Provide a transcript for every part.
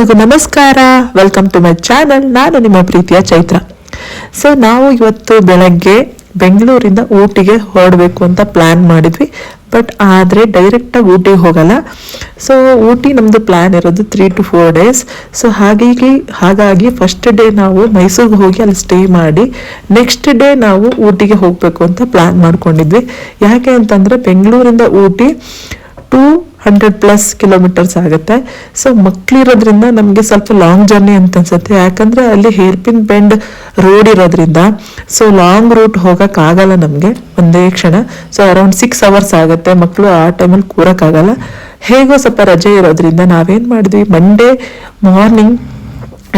ಎಲ್ಲರಿಗೂ ನಮಸ್ಕಾರ. Welcome to my channel ನಾನು ನಿಮ್ಮ ಪ್ರೀತಿಯ ಚೈತ್ರ. ಸೊ ನಾವು ಇವತ್ತು ಬೆಳಗ್ಗೆ ಬೆಂಗಳೂರಿಂದ ಊಟಿಗೆ ಹೊರಡಬೇಕು ಅಂತ ಪ್ಲ್ಯಾನ್ ಮಾಡಿದ್ವಿ. ಬಟ್ ಆದರೆ ಡೈರೆಕ್ಟಾಗಿ ಊಟಿಗೆ ಹೋಗಲ್ಲ. ಸೊ ಊಟಿ ನಮ್ಮದು ಪ್ಲ್ಯಾನ್ ಇರೋದು three to four days so ಹಾಗಾಗಿ ಹಾಗಾಗಿ ಫಸ್ಟ್ ಡೇ ನಾವು ಮೈಸೂರಿಗೆ ಹೋಗಿ ಅಲ್ಲಿ ಸ್ಟೇ ಮಾಡಿ ನೆಕ್ಸ್ಟ್ ಡೇ ನಾವು ಊಟಿಗೆ ಹೋಗಬೇಕು ಅಂತ ಪ್ಲ್ಯಾನ್ ಮಾಡ್ಕೊಂಡಿದ್ವಿ. ಯಾಕೆ ಅಂತಂದರೆ ಬೆಂಗಳೂರಿಂದ Ooty two hundred plus kilometres ಆಗುತ್ತೆ. ಸೊ ಮಕ್ಳಿರೋದ್ರಿಂದ ನಮಗೆ ಸ್ವಲ್ಪ ಲಾಂಗ್ ಜರ್ನಿ ಅಂತ ಅನ್ಸುತ್ತೆ. ಯಾಕಂದ್ರೆ ಅಲ್ಲಿ ಹೇರ್ ಪಿನ್ ಬೆಂಡ್ ರೋಡ್ ಇರೋದ್ರಿಂದ ಸೊ ಲಾಂಗ್ ರೂಟ್ ಹೋಗೋಕ್ಕಾಗಲ್ಲ ನಮಗೆ ಒಂದೇ ಕ್ಷಣ. ಸೊ ಅರೌಂಡ್ ಸಿಕ್ಸ್ ಅವರ್ಸ್ ಆಗುತ್ತೆ. ಮಕ್ಕಳು ಆ ಟೈಮಲ್ಲಿ ಕೂರೋಕ್ಕಾಗಲ್ಲ ಹೇಗೋ ಸ್ವಲ್ಪ ರಜೆ ಇರೋದ್ರಿಂದ ನಾವೇನು ಮಾಡಿದ್ವಿ? ಮಂಡೇ ಮಾರ್ನಿಂಗ್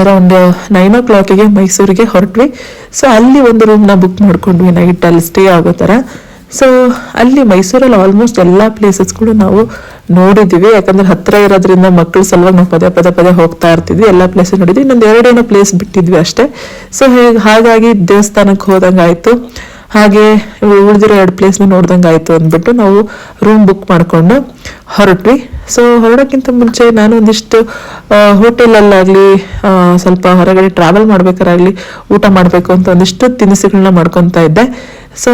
ಅರೌಂಡ್ ನೈನ್ ಓ ಕ್ಲಾಕಿಗೆ ಮೈಸೂರಿಗೆ ಹೊರಟ್ವಿ. ಸೊ ಅಲ್ಲಿ ಒಂದು ರೂಮ್ನ ಬುಕ್ ಮಾಡ್ಕೊಂಡ್ವಿ ನೈಟ್ ಅಲ್ಲಿ ಸ್ಟೇ ಆಗೋ ಥರ ಸೊ ಅಲ್ಲಿ ಮೈಸೂರಲ್ಲಿ ಆಲ್ಮೋಸ್ಟ್ ಎಲ್ಲ ಪ್ಲೇಸಸ್ಗಳು ನಾವು ನೋಡಿದ್ದೀವಿ. ಯಾಕಂದ್ರೆ ಹತ್ತಿರ ಇರೋದ್ರಿಂದ ಮಕ್ಕಳು ಸಲುವಾಗಿ ನಾವು ಪದೇ ಪದೇ ಪದೇ ಹೋಗ್ತಾ ಇರ್ತಿದ್ವಿ. ಎಲ್ಲ ಪ್ಲೇಸ್ ನೋಡಿದ್ವಿ. ಇನ್ನೊಂದು ಎರಡೇನೋ ಪ್ಲೇಸ್ ಬಿಟ್ಟಿದ್ವಿ ಅಷ್ಟೇ. ಸೊ ಹಾಗಾಗಿ ದೇವಸ್ಥಾನಕ್ಕೆ ಹೋದಂಗಾಯ್ತು ಹಾಗೆ ಉಳಿದಿರೋ ಎರಡು ಪ್ಲೇಸ್ನ ನೋಡ್ದಂಗೆ ಆಯಿತು ಅಂದ್ಬಿಟ್ಟು ನಾವು ರೂಮ್ ಬುಕ್ ಮಾಡಿಕೊಂಡು ಹೊರಟ್ವಿ. ಸೊ ಹೊರಡೋಕ್ಕಿಂತ ಮುಂಚೆ ನಾನು ಒಂದಿಷ್ಟು ಹೋಟೆಲಲ್ಲಾಗಲಿ ಸ್ವಲ್ಪ ಹೊರಗಡೆ ಟ್ರಾವೆಲ್ ಮಾಡ್ಬೇಕಾರಾಗಲಿ ಊಟ ಮಾಡಬೇಕು ಅಂತ ಒಂದಿಷ್ಟು ತಿನಿಸುಗಳನ್ನ ಮಾಡ್ಕೊತಾ ಇದ್ದೆ. ಸೊ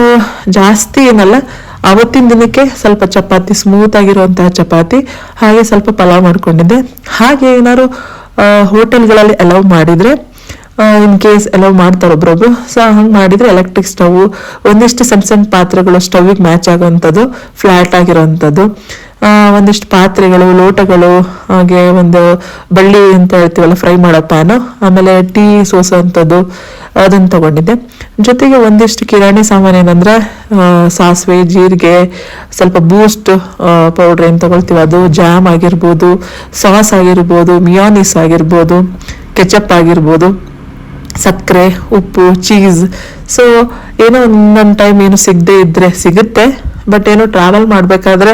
ಜಾಸ್ತಿ ಏನಲ್ಲ ಅವತ್ತಿನ ದಿನಕ್ಕೆ ಸ್ವಲ್ಪ ಚಪಾತಿ ಸ್ಮೂತ್ ಆಗಿರುವಂತಹ ಚಪಾತಿ, ಹಾಗೆ ಸ್ವಲ್ಪ ಪಲಾವ್ ಮಾಡ್ಕೊಂಡಿದ್ದೆ. ಹಾಗೆ ಏನಾದ್ರು ಹೋಟೆಲ್ಗಳಲ್ಲಿ ಅಲೌ ಮಾಡಿದ್ರೆ ಇನ್ ಕೇಸ್ ಅಲೌ ಮಾಡ್ತಾರೆ ಒಬ್ರೊಬ್ರು, ಸೊ, ಹಂಗೆ ಮಾಡಿದ್ರೆ ಎಲೆಕ್ಟ್ರಿಕ್ ಸ್ಟವ್ ಒಂದಿಷ್ಟು ಸಣ್ಣ ಸಣ್ಣ ಪಾತ್ರೆಗಳು ಸ್ಟವ್ಗೆ ಮ್ಯಾಚ್ ಆಗುವಂಥದ್ದು ಫ್ಲಾಟ್ ಆಗಿರೋವಂಥದ್ದು. ಒಂದಿಷ್ಟು ಪಾತ್ರೆಗಳು, ಲೋಟಗಳು, ಹಾಗೆ ಒಂದು ಬಳ್ಳಿ ಅಂತ ಹೇಳ್ತೀವಲ್ಲ, ಫ್ರೈ ಮಾಡೋ ಪ್ಯಾನು ಆಮೇಲೆ ಟೀ ಸೋಸುವಂಥದ್ದು ಅದನ್ನ ತಗೊಂಡಿದ್ದೆ. ಜೊತೆಗೆ ಒಂದಿಷ್ಟು ಕಿರಾಣಿ ಸಾಮಾನು ಏನಂದ್ರೆ ಸಾಸಿವೆ, ಜೀರಿಗೆ, ಸ್ವಲ್ಪ ಬೂಸ್ಟ್ ಪೌಡ್ರ್ ಏನು ತಗೊಳ್ತೀವಿ, ಅದು ಜಾಮ್ ಆಗಿರ್ಬೋದು ಸಾಸ್ ಆಗಿರ್ಬೋದು ಮಿಯೋನಿಸ್ ಆಗಿರ್ಬೋದು ಕೆಚಪ್ ಆಗಿರ್ಬೋದು, ಸಕ್ಕರೆ, ಉಪ್ಪು ಚೀಸ್ ಸೊ ಏನೋ ಒಂದೊಂದು ಟೈಮ್ ಏನು ಸಿಗದೆ ಇದ್ರೆ ಸಿಗುತ್ತೆ. ಬಟ್ ಏನೋ ಟ್ರಾವೆಲ್ ಮಾಡಬೇಕಾದ್ರೆ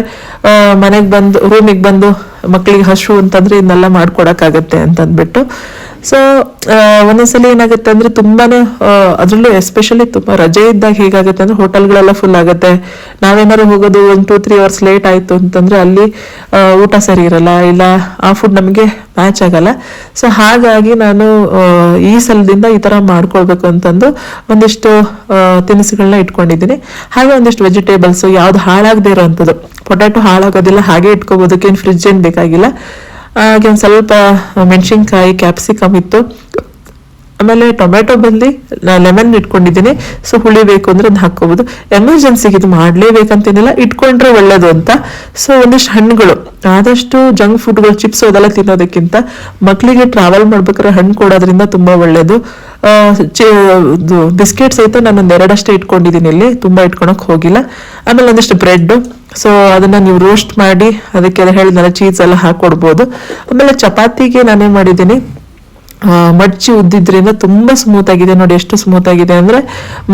ಮನೆಗೆ ಬಂದು ರೂಮಿಗೆ ಬಂದು ಮಕ್ಕಳಿಗೆ ಹಸು ಅಂತಂದ್ರೆ ಇದನ್ನೆಲ್ಲ ಮಾಡ್ಕೊಡಕ್ಕಾಗತ್ತೆ ಅಂತಂದ್ಬಿಟ್ಟು ಸೊ ಒಂದೊಂದ್ಸಲಿ ಏನಾಗುತ್ತೆ ಅಂದ್ರೆ ತುಂಬಾನೇ ಅದರಲ್ಲೂ ಎಸ್ಪೆಷಲಿ ತುಂಬಾ ರಜೆ ಇದ್ದಾಗ ಹೇಗಾಗುತ್ತೆ ಅಂದ್ರೆ ಹೋಟೆಲ್ಗಳೆಲ್ಲ ಫುಲ್ ಆಗುತ್ತೆ. ನಾವೇನಾದ್ರು ಹೋಗೋದು ಒಂದು ಟೂ ತ್ರೀ ಅವರ್ಸ್ ಲೇಟ್ ಆಯ್ತು ಅಂತಂದ್ರೆ ಅಲ್ಲಿ ಊಟ ಸರಿ ಇರಲ್ಲ, ಇಲ್ಲ ಆ ಫುಡ್ ನಮಗೆ ಮ್ಯಾಚ್ ಆಗಲ್ಲ. ಸೊ ಹಾಗಾಗಿ ನಾನು ಈ ಸಲದಿಂದ ಈ ತರ ಮಾಡ್ಕೊಳ್ಬೇಕು ಅಂತಂದು ಒಂದಿಷ್ಟು ತಿನಿಸುಗಳನ್ನ ಇಟ್ಕೊಂಡಿದ್ದೀನಿ. ಹಾಗೆ ಒಂದಿಷ್ಟು ವೆಜಿಟೇಬಲ್ಸ್ ಯಾವ್ದು ಹಾಳಾಗದೆ ಇರೋವಂಥದ್ದು ಪೊಟ್ಯಾಟೊ ಹಾಳಾಗೋದಿಲ್ಲ, ಹಾಗೆ ಇಟ್ಕೋಬೋದಕ್ಕೆ ಫ್ರಿಜ್ ಏನ್ ಬೇಕಾಗಿಲ್ಲ. ಹಾಗೆ ಒಂದು ಸ್ವಲ್ಪ ಮೆಣಸಿನ್ಕಾಯಿ ಕ್ಯಾಪ್ಸಿಕಮ್ ಇತ್ತು. ಆಮೇಲೆ ಟೊಮೆಟೊ ಬಂದು ಲೆಮನ್ ಇಟ್ಕೊಂಡಿದ್ದೀನಿ. ಸೊ ಹುಳಿ ಬೇಕು ಅಂದರೆ ಅದನ್ನ ಹಾಕ್ಕೋಬೋದು. ಎಮರ್ಜೆನ್ಸಿಗೆ ಇದು ಮಾಡಲೇಬೇಕಂತೇನಿಲ್ಲ, ಇಟ್ಕೊಂಡ್ರೆ ಒಳ್ಳೇದು ಅಂತ. ಸೊ ಒಂದಿಷ್ಟು ಹಣ್ಣುಗಳು, ಆದಷ್ಟು ಜಂಕ್ ಫುಡ್ಗಳು ಚಿಪ್ಸ್ ಅದೆಲ್ಲ ತಿನ್ನೋದಕ್ಕಿಂತ ಮಕ್ಕಳಿಗೆ ಟ್ರಾವೆಲ್ ಮಾಡ್ಬೇಕಾದ್ರೆ ಹಣ್ಣು ಕೊಡೋದ್ರಿಂದ ತುಂಬ ಒಳ್ಳೇದು. ಬಿಸ್ಕೆಟ್ಸ್ ಐತೆ ನಾನು ಒಂದ್ ಎರಡಷ್ಟೇ ಇಟ್ಕೊಂಡಿದ್ದೀನಿ ಇಲ್ಲಿ, ತುಂಬಾ ಇಟ್ಕೊಳಕ್ಕೆ ಹೋಗಿಲ್ಲ. ಆಮೇಲೆ ಒಂದಿಷ್ಟು ಬ್ರೆಡ್ ಸೊ ಅದನ್ನ ನೀವು ರೋಸ್ಟ್ ಮಾಡಿ, ಅದಕ್ಕೆ ಹೇಳಿದ್ನಲ್ಲ ಚೀಸ್ ಎಲ್ಲ ಹಾಕ್ಕೊಡ್ಬೋದು ಆಮೇಲೆ ಚಪಾತಿಗೆ ನಾನೇನು ಮಾಡಿದ್ದೀನಿ ಮಡ್ಚಿ ಉದ್ದಿದ್ರಿಂದ ತುಂಬಾ ಸ್ಮೂತ್ ಆಗಿದೆ ನೋಡಿ, ಎಷ್ಟು ಸ್ಮೂತ್ ಆಗಿದೆ ಅಂದ್ರೆ,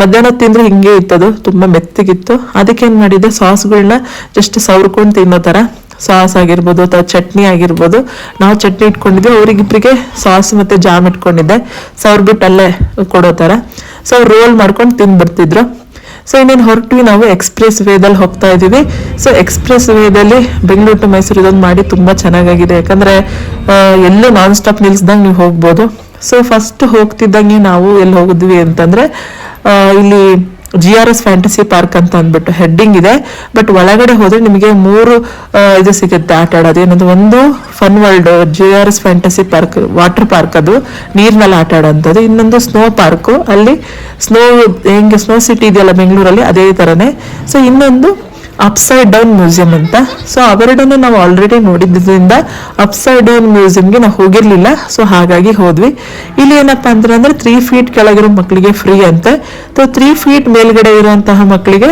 ಮಧ್ಯಾಹ್ನ ತಿಂದ್ರೆ ಹಿಂಗೆ ಇತ್ತದು, ತುಂಬಾ ಮೆತ್ತಗಿತ್ತು. ಅದಕ್ಕೆ ಏನ್ ಮಾಡಿದ್ದೆ ಸಾಸ್ಗಳನ್ನ ಜಸ್ಟ್ ಸವ್ರ್ಕೊಂಡು ತಿನ್ನೋ ತರ. ಸಾಸ್ ಆಗಿರ್ಬೋದು ಅಥವಾ ಚಟ್ನಿ ಆಗಿರ್ಬೋದು. ನಾವು ಚಟ್ನಿ ಇಟ್ಕೊಂಡಿದ್ವಿ, ಅವ್ರಿಗಿಬ್ರಿಗೆ ಸಾಸ್ ಮತ್ತೆ ಜಾಮ್ ಇಟ್ಕೊಂಡಿದ್ದೆ. ಸೊ ಅವ್ರು ಬಿಟ್ಟು ಅಲ್ಲೇ ಕೊಡೋ ಥರ. ಸೊ ಅವ್ರು ರೋಲ್ ಮಾಡ್ಕೊಂಡು ತಿಂದ್ಬಿಡ್ತಿದ್ರು. ಸೊ ಇನ್ನೇನು ಹೊರಟ್ವಿ ನಾವು ಎಕ್ಸ್ಪ್ರೆಸ್ ವೇದಲ್ಲಿ ಹೋಗ್ತಾ ಇದೀವಿ ಸೊ ಎಕ್ಸ್ಪ್ರೆಸ್ ವೇದಲ್ಲಿ ಬೆಂಗಳೂರು ಟು ಮೈಸೂರು ಇದೊಂದು ಮಾಡಿ ತುಂಬಾ ಚೆನ್ನಾಗಾಗಿದೆ. ಯಾಕಂದ್ರೆ ಎಲ್ಲೂ ನಾನ್ ಸ್ಟಾಪ್ ನಿಲ್ಸ್ದಂಗೆ ನೀವು ಹೋಗ್ಬೋದು. ಸೊ ಫಸ್ಟ್ ಹೋಗ್ತಿದ್ದಂಗೆ ನಾವು ಎಲ್ಲಿ ಹೋಗಿದ್ವಿ ಅಂತಂದ್ರೆ ಇಲ್ಲಿ G R S fantasy park ಅಂತ ಅಂದ್ಬಿಟ್ಟು ಹೆಡ್ಡಿಂಗ್ ಇದೆ. ಬಟ್ ಒಳಗಡೆ ಹೋದ್ರೆ ನಿಮಗೆ ಮೂರು ಇದು ಸಿಗುತ್ತೆ ಆಟ ಆಡೋದು. ಏನಂದ್ರೆ ಒಂದು fun world G R S fantasy park water park ಅದು. ನೀರ್ನಲ್ಲಿ ಆಟ ಆಡೋಂಥದ್ದು. ಇನ್ನೊಂದು ಸ್ನೋ ಪಾರ್ಕ್ ಅಲ್ಲಿ ಸ್ನೋ ಹೆಂಗೆ ಸ್ನೋ ಸಿಟಿ ಇದೆಯಲ್ಲ ಬೆಂಗಳೂರಲ್ಲಿ, ಅದೇ ತರನೇ ಸೊ ಇನ್ನೊಂದು ಅಪ್ಸೈಡ್ ಡೌನ್ ಮ್ಯೂಸಿಯಂ ಅಂತ. ಸೊ ಅವೆರಡನ್ನು ನಾವು ಆಲ್ರೆಡಿ ನೋಡಿದ್ದರಿಂದ ಅಪ್ಸೈಡ್ ಡೌನ್ ಮ್ಯೂಸಿಯಂಗೆ ನಾವು ಹೋಗಿರಲಿಲ್ಲ. ಸೊ ಹಾಗಾಗಿ ಹೋದ್ವಿ. ಇಲ್ಲಿ ಏನಪ್ಪಾ ಅಂದ್ರೆ ಅಂದ್ರೆ ತ್ರೀ ಫೀಟ್ ಕೆಳಗಿರೋ ಮಕ್ಕಳಿಗೆ ಫ್ರೀ ಅಂತೆ. ಸೊ ತ್ರೀ ಫೀಟ್ ಮೇಲ್ಗಡೆ ಇರುವಂತಹ ಮಕ್ಕಳಿಗೆ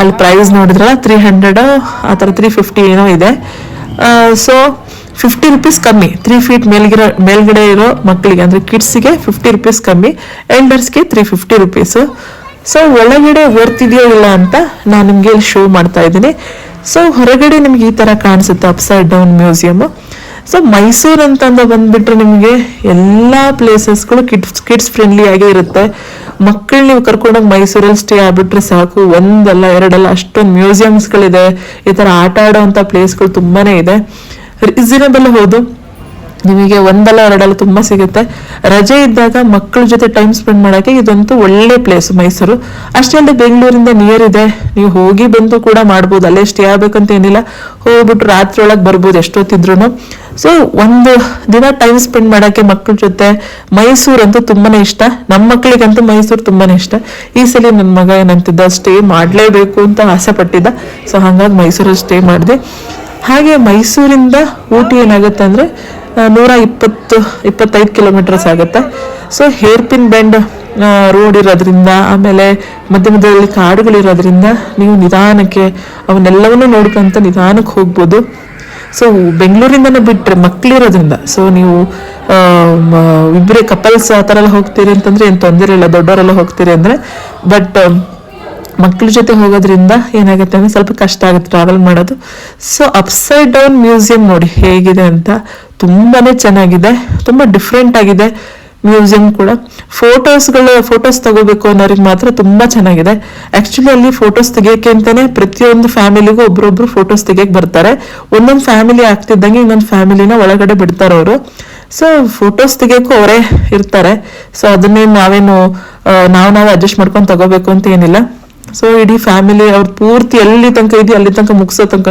ಅಲ್ಲಿ ಪ್ರೈಸ್ ನೋಡಿದ್ರಲ್ಲ ತ್ರೀ ಹಂಡ್ರೆಡ್ ಆ ಥರ ತ್ರೀ ಫಿಫ್ಟಿ ಏನೋ ಇದೆ. ಸೊ ಫಿಫ್ಟಿ ರುಪೀಸ್ ಕಮ್ಮಿ. ತ್ರೀ ಫೀಟ್ ಮೇಲ್ಗಿರೋ, ಮೇಲ್ಗಡೆ ಇರೋ ಮಕ್ಕಳಿಗೆ, ಅಂದರೆ ಕಿಡ್ಸ್ಗೆ ಫಿಫ್ಟಿ ರುಪೀಸ್ ಕಮ್ಮಿ. ಎಲ್ಡರ್ಸ್ಗೆ ತ್ರೀ ಫಿಫ್ಟಿ ರುಪೀಸು ಸೊ ಒಳಗಡೆ ವರ್ತಿದೆಯೋ ಇಲ್ಲ ಅಂತ ನಾನು ನಿಮಗೆ ಶೋ ಮಾಡ್ತಾ ಇದ್ದೀನಿ. ಸೊ ಹೊರಗಡೆ ನಿಮ್ಗೆ ಈ ತರ ಕಾಣಿಸುತ್ತೆ upside down museum so Mysuru ಅಂತಂದ ಬಂದ್ಬಿಟ್ರೆ ನಿಮಗೆ ಎಲ್ಲಾ ಪ್ಲೇಸಸ್ಗಳು ಕಿಡ್ಸ್ ಕಿಡ್ಸ್ ಫ್ರೆಂಡ್ಲಿ ಆಗೇ ಇರುತ್ತೆ. ಮಕ್ಕಳು ನೀವು ಕರ್ಕೊಂಡೋಗಿ ಮೈಸೂರಲ್ಲಿ ಸ್ಟೇ ಆಗ್ಬಿಟ್ರೆ ಸಾಕು. ಒಂದಲ್ಲ, ಎರಡಲ್ಲ, ಅಷ್ಟೊಂದು ಮ್ಯೂಸಿಯಮ್ಸ್ಗಳಿದೆ ಈ ತರ ಆಟ ಆಡೋವಂಥ ಪ್ಲೇಸ್ಗಳು ತುಂಬಾನೇ ಇದೆ. ರೀಸನೇಬಲ್ ಹೌದು. ನಿಮಗೆ ಒಂದಲ್ಲ ಎರಡಲ್ಲ ತುಂಬಾ ಸಿಗುತ್ತೆ. ರಜೆ ಇದ್ದಾಗ ಮಕ್ಕಳ ಜೊತೆ ಟೈಮ್ ಸ್ಪೆಂಡ್ ಮಾಡೋಕೆ ಇದಂತೂ ಒಳ್ಳೆ ಪ್ಲೇಸ್ ಮೈಸೂರು. ಅಷ್ಟೇ ಅಲ್ಲದೆ ಬೆಂಗಳೂರಿಂದ ನಿಯರ್ ಇದೆ. ನೀವು ಹೋಗಿ ಬಂದು ಕೂಡ ಮಾಡ್ಬೋದು. ಅಲ್ಲೇ ಸ್ಟೇ ಆಗ್ಬೇಕಂತ ಏನಿಲ್ಲ. ಹೋಗ್ಬಿಟ್ಟು ರಾತ್ರಿ ಒಳಗೆ ಬರ್ಬೋದು ಎಷ್ಟೊತ್ತಿದ್ರು ಸೊ ಒಂದು ದಿನ ಟೈಮ್ ಸ್ಪೆಂಡ್ ಮಾಡೋಕೆ ಮಕ್ಕಳ ಜೊತೆ ಮೈಸೂರು ಅಂತೂ ತುಂಬಾನೇ ಇಷ್ಟ. ನಮ್ಮ ಮಕ್ಕಳಿಗಂತೂ ಮೈಸೂರು ತುಂಬಾನೇ ಇಷ್ಟ. ಈ ಸಲ ನನ್ನ ಮಗ ಏನಂತಿದ್ದ ಸ್ಟೇ ಮಾಡಲೇಬೇಕು ಅಂತ ಆಸೆ ಪಟ್ಟಿದ್ದ. ಸೊ ಹಾಗಾಗಿ ಮೈಸೂರಲ್ಲಿ ಸ್ಟೇ ಮಾಡಿದೆ. ಹಾಗೆ ಮೈಸೂರಿಂದ ಊಟಿ ಏನಾಗುತ್ತೆ ಅಂದ್ರೆ ನೂರ ಇಪ್ಪತ್ತು, ಇಪ್ಪತ್ತೈದು ಕಿಲೋಮೀಟರ್ಸ್ ಆಗುತ್ತೆ. So hair pin bend road ಇರೋದ್ರಿಂದ, ಆಮೇಲೆ ಮಧ್ಯ ಮಧ್ಯದಲ್ಲಿ ಕಾಡುಗಳಿರೋದ್ರಿಂದ ನೀವು ನಿಧಾನಕ್ಕೆ ಅವನ್ನೆಲ್ಲವನ್ನೂ ನೋಡ್ಕೊಂತ ನಿಧಾನಕ್ಕೆ ಹೋಗ್ಬೋದು. ಸೊ ಬೆಂಗಳೂರಿಂದನೇ ಬಿಟ್ಟರೆ ಮಕ್ಕಳಿರೋದ್ರಿಂದ ಸೊ ನೀವು ಇಬ್ಬರೇ ಕಪಲ್ಸ್ ಆ ಥರ ಎಲ್ಲ ಹೋಗ್ತೀರಿ ಅಂತಂದರೆ ಏನು ತೊಂದರೆ ಇಲ್ಲ, ದೊಡ್ಡವರೆಲ್ಲ ಹೋಗ್ತೀರಿ ಅಂದರೆ ಬಟ್ ಮಕ್ಕಳ ಜೊತೆ ಹೋಗೋದ್ರಿಂದ ಏನಾಗುತ್ತೆ ಅಂದರೆ ಸ್ವಲ್ಪ ಕಷ್ಟ ಆಗುತ್ತೆ ಟ್ರಾವೆಲ್ ಮಾಡೋದು. ಸೊ ಅಪ್ಸೈಡ್ ಡೌನ್ ಮ್ಯೂಸಿಯಂ ನೋಡಿ ಹೇಗಿದೆ ಅಂತ ತುಂಬಾನೇ ಚೆನ್ನಾಗಿದೆ, ತುಂಬಾ ಡಿಫ್ರೆಂಟ್ ಆಗಿದೆ ಮ್ಯೂಸಿಯಂ ಕೂಡ. ಫೋಟೋಸ್ಗಳು ಫೋಟೋಸ್ ತಗೋಬೇಕು ಅನ್ನೋರಿಗೆ ಮಾತ್ರ ತುಂಬಾ ಚೆನ್ನಾಗಿದೆ. ಆಕ್ಚುಲಿ ಅಲ್ಲಿ ಫೋಟೋಸ್ ತೆಗಿಯಕ್ಕೆ ಅಂತಾನೆ ಪ್ರತಿಯೊಂದು ಫ್ಯಾಮಿಲಿಗೂ ಒಬ್ರೊಬ್ರು ಫೋಟೋಸ್ ತೆಗಿಯಕ್ ಬರ್ತಾರೆ. ಒಂದೊಂದು ಫ್ಯಾಮಿಲಿ ಆಗ್ತಿದ್ದಂಗೆ ಇನ್ನೊಂದು ಫ್ಯಾಮಿಲಿನ ಒಳಗಡೆ ಬಿಡ್ತಾರೆ ಅವರು. ಸೊ ಫೋಟೋಸ್ ತೆಗಿಯಕ್ಕೂ ಅವರೇ ಇರ್ತಾರೆ. ಸೊ ಅದನ್ನೇ ನಾವೇನು ನಾವು ನಾವು ಅಡ್ಜಸ್ಟ್ ಮಾಡ್ಕೊಂಡು ತಗೋಬೇಕು ಅಂತ ಏನಿಲ್ಲ. ಸೊ ಇಡೀ ಫ್ಯಾಮಿಲಿ ಅವ್ರ ಪೂರ್ತಿ ಎಲ್ಲಿ ತನಕ ಇದೆಯೋ ಅಲ್ಲಿ ತನಕ ಮುಗಿಸೋ ತನಕ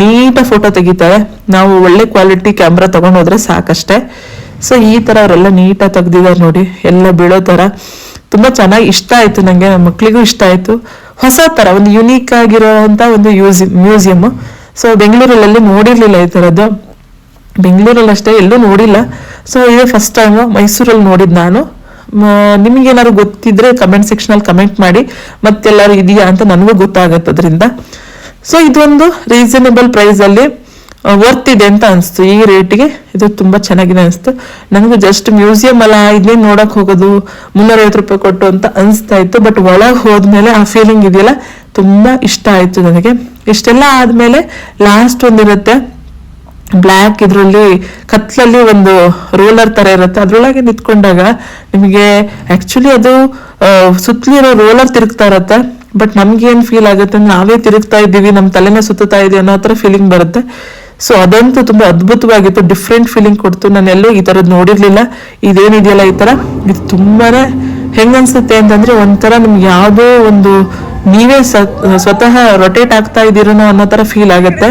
ನೀಟಾಗಿ ಫೋಟೋ ತೆಗಿತಾರೆ. ನಾವು ಒಳ್ಳೆ ಕ್ವಾಲಿಟಿ ಕ್ಯಾಮ್ರಾ ತಗೊಂಡೋದ್ರೆ ಸಾಕಷ್ಟೇ. ಸೊ ಈ ಥರ ಅವರೆಲ್ಲ ನೀಟಾಗಿ ತೆಗ್ದಿದ್ದಾರೆ ನೋಡಿ. ಎಲ್ಲ ಬೀಳೋ ಥರ ತುಂಬ ಚೆನ್ನಾಗಿ ಇಷ್ಟ ಆಯಿತು ನನಗೆ ನಮ್ಮ ಮಕ್ಕಳಿಗೂ ಇಷ್ಟ ಆಯಿತು. ಹೊಸ ಥರ ಒಂದು ಯುನೀಕ್ ಆಗಿರೋವಂಥ ಒಂದು ಮ್ಯೂಸಿಯಂ ಸೊ ಬೆಂಗಳೂರಲ್ಲಿ ನೋಡಿರಲಿಲ್ಲ ಈ ಥರದ್ದು ಬೆಂಗಳೂರಲ್ಲಿ ಅಷ್ಟೇ ಎಲ್ಲೂ ನೋಡಿಲ್ಲ. ಸೊ ಇದೇ ಫಸ್ಟ್ ಟೈಮು ಮೈಸೂರಲ್ಲಿ ನೋಡಿದ್ದು ನಾನು. ನಿಮಗೇನಾದ್ರು ಗೊತ್ತಿದ್ರೆ ಕಮೆಂಟ್ ಸೆಕ್ಷನ್ ಅಲ್ಲಿ ಕಮೆಂಟ್ ಮಾಡಿ. ಮತ್ತೆಲ್ಲರೂ ಇದೆಯಾ ಅಂತ ನನಗೂ ಗೊತ್ತಾಗತ್ತದ್ರಿಂದ ಸೊ ಇದೊಂದು ರೀಸನೇಬಲ್ ಪ್ರೈಸ್ ಅಲ್ಲಿ ವರ್ತ್ ಇದೆ ಅಂತ ಅನಿಸ್ತು. ಈ ರೇಟಿಗೆ ಇದು ತುಂಬಾ ಚೆನ್ನಾಗಿದೆ ಅನಿಸ್ತು. ನನಗೂ ಜಸ್ಟ್ ಮ್ಯೂಸಿಯಂ ಅಲ್ಲ, ಇಲ್ಲಿ ನೋಡಕ್ ಹೋಗೋದು, ಮುನ್ನೂರೈವತ್ತು ರೂಪಾಯಿ ಕೊಟ್ಟು ಅಂತ ಅನಿಸ್ತಾ ಇತ್ತು. ಬಟ್ ಒಳಗೆ ಹೋದ್ಮೇಲೆ ಆ ಫೀಲಿಂಗ್ ಇದೆಯಲ್ಲ, ತುಂಬಾ ಇಷ್ಟ ಆಯ್ತು ನನಗೆ. ಇಷ್ಟೆಲ್ಲ ಆದ್ಮೇಲೆ ಲಾಸ್ಟ್ ಒಂದಿರುತ್ತೆ. ಬ್ಲ್ಯಾಕ್ ಇದರಲ್ಲಿ ಕತ್ಲಲ್ಲಿ ಒಂದು ರೋಲರ್ ತರ ಇರುತ್ತೆ. ಅದರೊಳಗೆ ನಿಂತ್ಕೊಂಡಾಗ ನಿಮಗೆ ಆಕ್ಚುಲಿ ಅದು ಸುತ್ತಲಿರೋ ರೋಲರ್ ತಿರುಗ್ತಾ ಇರುತ್ತೆ. ಬಟ್ ನಮ್ಗೆ ಫೀಲ್ ಆಗುತ್ತೆ ನಾವೇ ತಿರುಗ್ತಾ ಇದ್ದೀವಿ ನಮ್ಮ ತಲೆನೇ ಸುತ್ತಾ ಇದೆ ಅನ್ನೋ ಥರ ಫೀಲಿಂಗ್ ಬರುತ್ತೆ. ಸೊ ಅದಂತೂ ತುಂಬಾ ಅದ್ಭುತವಾಗಿತ್ತು. ಡಿಫ್ರೆಂಟ್ ಫೀಲಿಂಗ್ ಕೊಡ್ತು. ನಾನು ಎಲ್ಲೂ ಈ ಥರದ್ದು ನೋಡಿರ್ಲಿಲ್ಲ. ಇದೇನಿದೆಯಲ್ಲ ಈ ತರ ಇದು ತುಂಬಾನೇ ಹೆಂಗ್ ಅನ್ಸುತ್ತೆ ಅಂತಂದ್ರೆ ಒಂಥರ ನಿಮ್ಗೆ ಯಾವುದೋ ಒಂದು ನೀವೇ ಸ್ವತಃ ರೊಟೇಟ್ ಆಗ್ತಾ ಇದ್ದೀರೋ ಅನ್ನೋ ಥರ ಫೀಲ್ ಆಗುತ್ತೆ.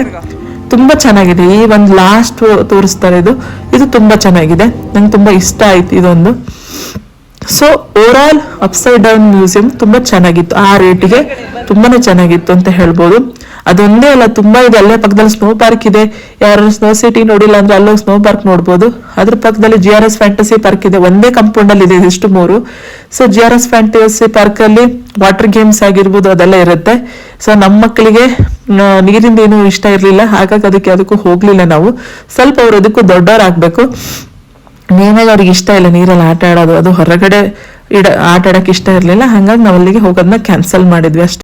ತುಂಬಾ ಚೆನ್ನಾಗಿದೆ. ಈ ಒಂದು ಲಾಸ್ಟ್ ತೋರಿಸ್ತಾರೆ ಇದು. ಇದು ತುಂಬಾ ಚೆನ್ನಾಗಿದೆ. ನಂಗೆ ತುಂಬಾ ಇಷ್ಟ ಆಯ್ತು ಇದೊಂದು. So overall upside down museum ತುಂಬಾ ಚೆನ್ನಾಗಿತ್ತು. ಆ ರೇಟಿಗೆ ತುಂಬಾನೇ ಚೆನ್ನಾಗಿತ್ತು ಅಂತ ಹೇಳ್ಬೋದು. ಅದೊಂದೇ ಅಲ್ಲ, ತುಂಬಾ ಇದೆ. ಅಲ್ಲೇ ಪಕ್ಕದಲ್ಲಿ ಸ್ನೋ ಪಾರ್ಕ್ ಇದೆ. ಯಾರು ಸ್ನೋ ಸಿಟಿ ನೋಡಿಲ್ಲ ಅಂದ್ರೆ ಅಲ್ಲೋ ಸ್ನೋ ಪಾರ್ಕ್ ನೋಡ್ಬೋದು. ಅದ್ರ ಪಕ್ಕದಲ್ಲಿ G R S fantasy park ಇದೆ. ಒಂದೇ ಕಂಪೌಂಡ್ ಅಲ್ಲಿ ಇದೆ ಇದಿಷ್ಟು ಮೂರು. So G R S fantasy park ಅಲ್ಲಿ ವಾಟರ್ ಗೇಮ್ಸ್ ಆಗಿರ್ಬೋದು, ಅದೆಲ್ಲ ಇರುತ್ತೆ. ಸೊ ನಮ್ಮ ಮಕ್ಕಳಿಗೆ ನೀರಿಂದ ಏನು ಇಷ್ಟ ಇರಲಿಲ್ಲ. ಹಾಗಾಗಿ ಅದಕ್ಕೆ ಅದಕ್ಕೂ ಹೋಗ್ಲಿಲ್ಲ ನಾವು. ಸ್ವಲ್ಪ ಅವ್ರು ಅದಕ್ಕೂ ದೊಡ್ಡವರಾಗ್ಬೇಕು. ಮೇನಾಗಿ ಅವ್ರಿಗೆ ಇಷ್ಟ ಇಲ್ಲ, ನೀರಲ್ಲಿ ಆಟ ಆಡೋದು, ಅದು ಹೊರಗಡೆ ಇಡ, ಆಟ ಆಡಕ್ಕೆ ಇಷ್ಟ ಇರಲಿಲ್ಲ, ಹಾಗಾಗಿ ನಾವು ಅಲ್ಲಿಗೆ ಹೋಗೋದನ್ನ ಕ್ಯಾನ್ಸಲ್ ಮಾಡಿದ್ವಿ ಅಷ್ಟೇ.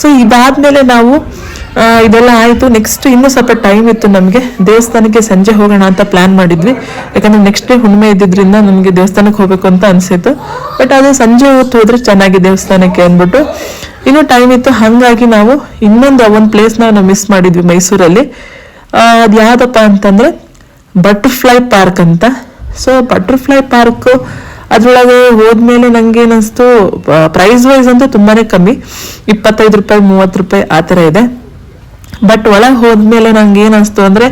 ಸೊ ಇದಾದ್ಮೇಲೆ ನಾವು ಇದೆಲ್ಲ ಆಯ್ತು. ನೆಕ್ಸ್ಟ್ ಇನ್ನೂ ಸ್ವಲ್ಪ ಟೈಮ್ ಇತ್ತು ನಮಗೆ. ದೇವಸ್ಥಾನಕ್ಕೆ ಸಂಜೆ ಹೋಗೋಣ ಅಂತ ಪ್ಲಾನ್ ಮಾಡಿದ್ವಿ. ಯಾಕಂದ್ರೆ ನೆಕ್ಸ್ಟ್ ಡೇ ಹುಣ್ಣಿಮೆ ಇದ್ದಿದ್ದರಿಂದ ನಮಗೆ ದೇವಸ್ಥಾನಕ್ಕೆ ಹೋಗಬೇಕು ಅಂತ ಅನ್ಸಿತ್ತು. ಬಟ್ ಅದು ಸಂಜೆ ಹೊತ್ತು ಹೋದರೆ ಚೆನ್ನಾಗಿ ದೇವಸ್ಥಾನಕ್ಕೆ ಅಂದ್ಬಿಟ್ಟು. ಇನ್ನೂ ಟೈಮ್ ಇತ್ತು. ಹಾಗಾಗಿ ನಾವು ಇನ್ನೊಂದು ಒಂದು ಪ್ಲೇಸ್ನ ನಾವು ಮಿಸ್ ಮಾಡಿದ್ವಿ ಮೈಸೂರಲ್ಲಿ. ಅದು ಯಾವುದಪ್ಪ ಅಂತಂದ್ರೆ ಬಟರ್ಫ್ಲೈ ಪಾರ್ಕ್ ಅಂತ. ಸೊ ಬಟರ್ಫ್ಲೈ ಪಾರ್ಕ್ ಅದ್ರೊಳಗೆ ಹೋದ್ಮೇಲೆ ನಂಗೆ ಏನಿಸ್ತು ಪ್ರೈಸ್ ವೈಸ್ ಅಂತೂ ತುಂಬಾನೇ ಕಮ್ಮಿ. ಇಪ್ಪತ್ತೈದು ರೂಪಾಯಿ, ಮೂವತ್ತು ರೂಪಾಯಿ ಆ ಥರ ಇದೆ. ಬಟ್ ಒಳಗೆ ಹೋದ್ಮೇಲೆ ನಂಗೆ ಏನಿಸ್ತು ಅನ್ಸ್ತು ಅಂದ್ರೆ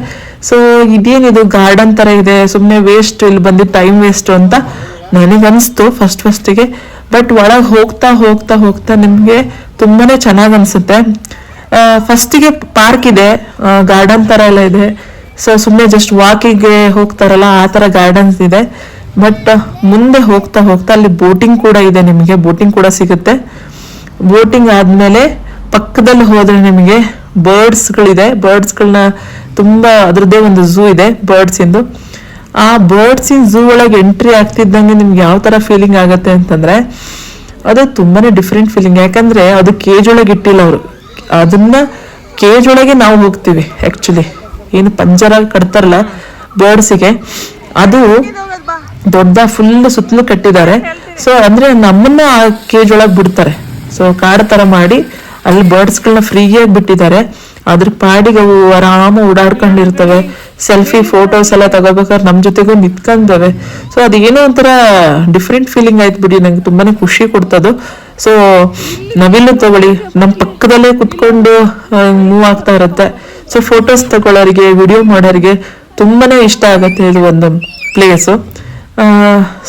ಸೊ ಇದೇನಿದು ಗಾರ್ಡನ್ ತರ ಇದೆ ಸುಮ್ಮನೆ ವೇಸ್ಟ್ ಇಲ್ಲಿ ಬಂದಿದ್ದು ಟೈಮ್ ವೇಸ್ಟ್ ಅಂತ ನನಗನ್ಸ್ತು ಫಸ್ಟ್ ಫಸ್ಟಿಗೆ ಬಟ್ ಒಳಗೆ ಹೋಗ್ತಾ ಹೋಗ್ತಾ ಹೋಗ್ತಾ ನಿಮಗೆ ತುಂಬಾನೇ ಚೆನ್ನಾಗಿ ಅನಿಸುತ್ತೆ. ಫಸ್ಟಿಗೆ ಪಾರ್ಕ್ ಇದೆ ಗಾರ್ಡನ್ ತರ ಎಲ್ಲ ಇದೆ. ಸೊ ಸುಮ್ಮನೆ ಜಸ್ಟ್ ವಾಕಿಗೆ ಹೋಗ್ತಾರಲ್ಲ, ಆ ತರ ಗಾರ್ಡನ್ಸ್ ಇದೆ. ಬಟ್ ಮುಂದೆ ಹೋಗ್ತಾ ಹೋಗ್ತಾ ಅಲ್ಲಿ ಬೋಟಿಂಗ್ ಕೂಡ ಇದೆ ನಿಮಗೆ. ಬೋಟಿಂಗ್ ಕೂಡ ಸಿಗುತ್ತೆ. ಬೋಟಿಂಗ್ ಆದ್ಮೇಲೆ ಪಕ್ಕದಲ್ಲಿ ಹೋದರೆ ನಿಮಗೆ ಬರ್ಡ್ಸ್ಗಳಿದೆ ಬರ್ಡ್ಸ್ಗಳನ್ನ ತುಂಬಾ ಅದರದ್ದೇ ಒಂದು ಝೂ ಇದೆ ಬರ್ಡ್ಸ್ ಇಂದು. ಆ ಬರ್ಡ್ಸ್ ಇನ್ ಝೂ ಒಳಗೆ ಎಂಟ್ರಿ ಆಗ್ತಿದ್ದಂಗೆ ನಿಮ್ಗೆ ಯಾವ ತರ ಫೀಲಿಂಗ್ ಆಗುತ್ತೆ ಅಂತಂದ್ರೆ, ಅದು ತುಂಬಾನೇ ಡಿಫ್ರೆಂಟ್ ಫೀಲಿಂಗ್ ಯಾಕಂದ್ರೆ ಅದು ಕೇಜ್ ಒಳಗೆ ಇಟ್ಟಿಲ್ಲ ಅವರು. ಅದನ್ನ ಕೇಜ್ ಒಳಗೆ ನಾವು ಹೋಗ್ತೀವಿ ಆ್ಯಕ್ಚುಲಿ ಏನು ಪಂಜರ ಕಟ್ತಾರಲ್ಲ ಬರ್ಡ್ಸಿಗೆ ಅದು ದೊಡ್ಡ ಫುಲ್ ಸುತ್ತಲೂ ಕಟ್ಟಿದ್ದಾರೆ. ಸೊ ಅಂದ್ರೆ ನಮ್ಮನ್ನ ಆ ಕೇಜ್ ಒಳಗೆ ಬಿಡ್ತಾರೆ. ಸೊ ಕಾಡ್ ತರ ಮಾಡಿ ಅಲ್ಲಿ ಬರ್ಡ್ಸ್ಗಳನ್ನ ಫ್ರೀಯಾಗಿ ಬಿಟ್ಟಿದ್ದಾರೆ. ಅದ್ರ ಪಾಡಿಗೆ ಅವು ಆರಾಮ ಓಡಾಡ್ಕೊಂಡಿರ್ತವೆ. ಸೆಲ್ಫಿ ಫೋಟೋಸ್ ಎಲ್ಲ ತಗೋಬೇಕಾದ್ರೆ ನಮ್ಮ ಜೊತೆಗೂ ನಿತ್ಕೊಂಡವೆ ಸೊ ಅದೇನೋ ಒಂಥರ ಡಿಫ್ರೆಂಟ್ ಫೀಲಿಂಗ್ ಆಯ್ತು ಬಿಡಿ. ನಂಗೆ ತುಂಬಾನೇ ಖುಷಿ ಕೊಡ್ತದು. ಸೊ ನವಿಲು ತಗೊಳ್ಳಿ. ನಮ್ಮ ಪಕ್ಕದಲ್ಲೇ ಕುತ್ಕೊಂಡು ಮೂವ್ ಆಗ್ತಾ ಇರುತ್ತೆ. ಸೊ ಫೋಟೋಸ್ ತಗೊಳ್ಳೋರಿಗೆ ವಿಡಿಯೋ ಮಾಡೋರಿಗೆ ತುಂಬಾನೇ ಇಷ್ಟ ಆಗುತ್ತೆ ಇದು ಒಂದು ಪ್ಲೇಸು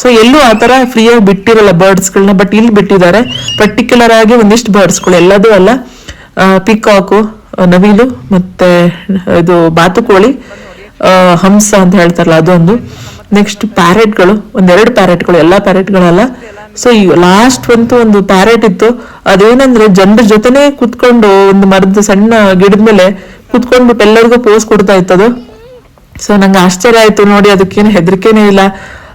ಸೊ ಎಲ್ಲೂ ಆ ಥರ ಫ್ರೀಯಾಗಿ ಬಿಟ್ಟಿರಲ್ಲ ಬರ್ಡ್ಸ್ಗಳನ್ನ ಬಟ್ ಇಲ್ಲಿ ಬಿಟ್ಟಿದ್ದಾರೆ. ಪರ್ಟಿಕ್ಯುಲರ್ ಆಗಿ ಒಂದಿಷ್ಟು ಬರ್ಡ್ಸ್ಗಳು ಎಲ್ಲದೂ ಅಲ್ಲ. ಪಿಕಾಕು ನವಿಲು ಮತ್ತೆ, ಇದು ಬಾತುಕೋಳಿ ಹಂಸ ಅಂತ ಹೇಳ್ತಾರಲ್ಲ ಅದೊಂದು. ನೆಕ್ಸ್ಟ್ ಪ್ಯಾರೆಟ್ಗಳು ಒಂದೆರಡು ಪ್ಯಾರೆಟ್ಗಳು ಎಲ್ಲ ಪ್ಯಾರೆಟ್ಗಳಲ್ಲ ಸೊ ಈ ಲಾಸ್ಟ್ ಬಂತು ಒಂದು ಪ್ಯಾರೆಟ್ ಇತ್ತು. ಅದೇನಂದ್ರೆ ಜನರ ಜೊತೆನೆ ಕುತ್ಕೊಂಡು ಒಂದು ಮರದ ಸಣ್ಣ ಗಿಡದ ಮೇಲೆ ಕುತ್ಕೊಂಡ್ಬಿಟ್ಟು ಎಲ್ಲರಿಗೂ ಪೋಸ್ ಕೊಡ್ತಾ ಅದು ಸೊ ನಂಗೆ ಆಶ್ಚರ್ಯ ಆಯ್ತು. ನೋಡಿ, ಅದಕ್ಕೇನು ಹೆದರಿಕೆನೇ ಇಲ್ಲ.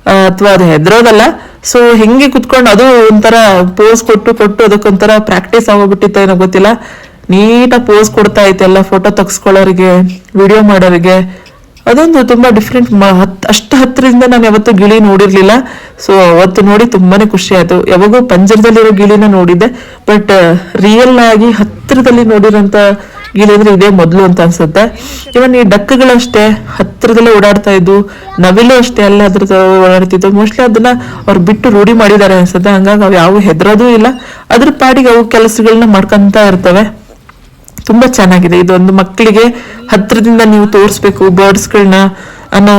ಅಥವಾ ಅದು ಹೆದರೋದಲ್ಲ. ಸೊ ಹೆಂಗೆ ಕುತ್ಕೊಂಡು ಅದು ಒಂಥರ ಪೋಸ್ ಕೊಟ್ಟು ಕೊಟ್ಟು ಅದಕ್ಕೊಂಥರ ಪ್ರಾಕ್ಟೀಸ್ ಆಗೋಗ್ಬಿಟ್ಟಿತ್ತು ಏನೋ ಗೊತ್ತಿಲ್ಲ. ನೀಟಾಗಿ ಪೋಸ್ ಕೊಡ್ತಾ ಐತೆ ಎಲ್ಲ ಫೋಟೋ ತೆಗೆಸ್ಕೊಳ್ಳೋರಿಗೆ ವಿಡಿಯೋ ಮಾಡೋರಿಗೆ. ಅದೊಂದು ತುಂಬಾ ಡಿಫ್ರೆಂಟ್ ಅಷ್ಟು ಹತ್ತಿರದಿಂದ ನಾನು ಯಾವತ್ತೂ ಗಿಳಿ ನೋಡಿರಲಿಲ್ಲ. ಸೊ ಅವತ್ತು ನೋಡಿ ತುಂಬಾನೇ ಖುಷಿ ಆಯ್ತು. ಯಾವಾಗೂ ಪಂಜರದಲ್ಲಿರೋ ಗಿಳಿನ ನೋಡಿದ್ದೆ. ಬಟ್ ರಿಯಲ್ ಆಗಿ ಹತ್ತಿರದಲ್ಲಿ ನೋಡಿರೋಂಥ ಅಂದ್ರೆ ಇದೇ ಮೊದಲು ಅಂತ ಅನ್ಸುತ್ತೆ. ಇವನ್ ಈ ಡಕ್ಕಗಳು ಅಷ್ಟೇ ಹತ್ತಿರದಲ್ಲೇ ಓಡಾಡ್ತಾ ಇದ್ವು ನವಿಲು ಅಷ್ಟೇ ಎಲ್ಲ ಅದ್ರ ಓಡಾಡ್ತಿದ್ವು ಮೋಸ್ಟ್ಲಿ ಅದನ್ನ ಅವ್ರು ಬಿಟ್ಟು ರೂಢಿ ಮಾಡಿದ್ದಾರೆ ಅನ್ಸುತ್ತೆ. ಹಂಗಾಗಿ ಅವು ಯಾವ ಹೆದರೋದು ಇಲ್ಲ. ಅದ್ರ ಪಾಡಿಗೆ ಅವು ಕೆಲಸಗಳನ್ನ ಮಾಡ್ಕೊಂತ ಇರ್ತವೆ. ತುಂಬಾ ಚೆನ್ನಾಗಿದೆ. ಇದೊಂದು ಮಕ್ಕಳಿಗೆ ಹತ್ರದಿಂದ ನೀವು ತೋರಿಸ್ಬೇಕು ಬರ್ಡ್ಸ್ಗಳನ್ನ ಅನ್ನೋ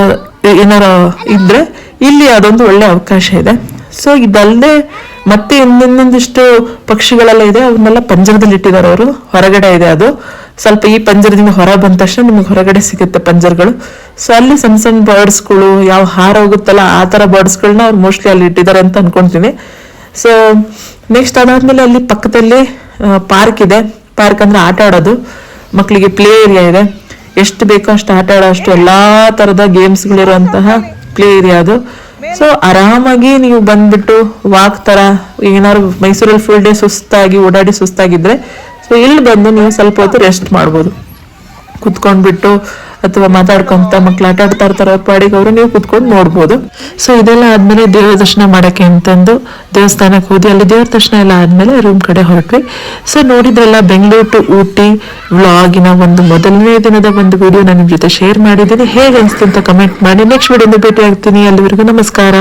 ಏನಾರ ಇದ್ರೆ ಇಲ್ಲಿ ಅದೊಂದು ಒಳ್ಳೆ ಅವಕಾಶ ಇದೆ. ಸೊ ಇದಲ್ಲದೆ ಮತ್ತೆ ಇನ್ನೊಂದಿಷ್ಟು ಪಕ್ಷಿಗಳೆಲ್ಲ ಇದೆ, ಅವನ್ನೆಲ್ಲ ಪಂಜರದಲ್ಲಿ ಇಟ್ಟಿದ್ದಾರೆ ಅವರು. ಹೊರಗಡೆ ಇದೆ ಅದು. ಸ್ವಲ್ಪ ಈ ಪಂಜರದಿಂದ ಹೊರ ಬಂದ ತಕ್ಷಣ ನಿಮಗೆ ಹೊರಗಡೆ ಸಿಗುತ್ತೆ ಪಂಜರಗಳು. ಸೊ ಅಲ್ಲಿ ಸಣ್ಣ ಸಣ್ಣ ಬರ್ಡ್ಸ್ಗಳು ಯಾವ ಹಾರ ಹೋಗುತ್ತಲ್ಲ ಆ ಥರ ಬರ್ಡ್ಸ್ಗಳನ್ನ ಅವ್ರು ಮೋಸ್ಟ್ಲಿ ಅಲ್ಲಿ ಇಟ್ಟಿದ್ದಾರೆ ಅಂತ ಅನ್ಕೊಂತೀನಿ. ಸೊ ನೆಕ್ಸ್ಟ್ ಅದಾದ್ಮೇಲೆ ಅಲ್ಲಿ ಪಕ್ಕದಲ್ಲಿ ಪಾರ್ಕ್ ಇದೆ. ಪಾರ್ಕ್ ಅಂದ್ರೆ ಆಟ ಆಡೋದು. ಮಕ್ಕಳಿಗೆ ಪ್ಲೇ ಏರಿಯಾ ಇದೆ. ಎಷ್ಟು ಬೇಕೋ ಅಷ್ಟು ಆಟ ಆಡೋ ಅಷ್ಟು ಎಲ್ಲ ತರದ ಗೇಮ್ಸ್ಗಳಿರುವಂತಹ ಪ್ಲೇ ಏರಿಯಾ ಅದು. ಸೊ ಆರಾಮಾಗಿ ನೀವು ಬಂದ್ಬಿಟ್ಟು ವಾಕ್ ತರ ಏನಾದ್ರು ಮೈಸೂರಲ್ಲಿ ಫುಲ್ ಡೇ ಸುಸ್ತಾಗಿ ಓಡಾಡಿ ಸುಸ್ತಾಗಿದ್ರೆ ಸೊ ಇಲ್ಲಿ ಬಂದು ನೀವು ಸ್ವಲ್ಪ ಹೊತ್ತು ರೆಸ್ಟ್ ಮಾಡ್ಬೋದು. ಕುತ್ಕೊಂಡ್ಬಿಟ್ಟು ಅಥವಾ ಮಾತಾಡ್ಕೊಂತ ಮಕ್ಳು ಆಟ ಆಡ್ತಾ ಇರ್ತಾರ ಪಾಡಿಗೆ ಅವರು ನೀವು ಕುತ್ಕೊಂಡು ನೋಡ್ಬೋದು. ಸೊ ಇದೆಲ್ಲ ಆದ್ಮೇಲೆ ದೇವ್ರ ದರ್ಶನ ಮಾಡಕ್ಕೆ ಅಂತಂದು ದೇವಸ್ಥಾನಕ್ಕೆ ಹೋದಿ ಅಲ್ಲಿ ದೇವ್ರ ದರ್ಶನ ಎಲ್ಲ ಆದ್ಮೇಲೆ ರೂಮ್ ಕಡೆ ಹೊರಟ್ವಿ. ಸೊ ನೋಡಿದ್ರಲ್ಲ, ಬೆಂಗಳೂರು ಟು ಊಟಿ ವ್ಲಾಗಿನ ಒಂದು ಮೊದಲನೇ ದಿನದ ಒಂದು ವಿಡಿಯೋ ನಾನು ಜೊತೆ ಶೇರ್ ಮಾಡಿದ್ದೀನಿ. ಹೇಗೆ ಅನಿಸ್ತು ಅಂತ ಕಮೆಂಟ್ ಮಾಡಿ. ನೆಕ್ಸ್ಟ್ ವಿಡಿಯೋನ ಭೇಟಿ ಆಗ್ತೀನಿ ಅಲ್ಲಿವರೆಗೂ ನಮಸ್ಕಾರ.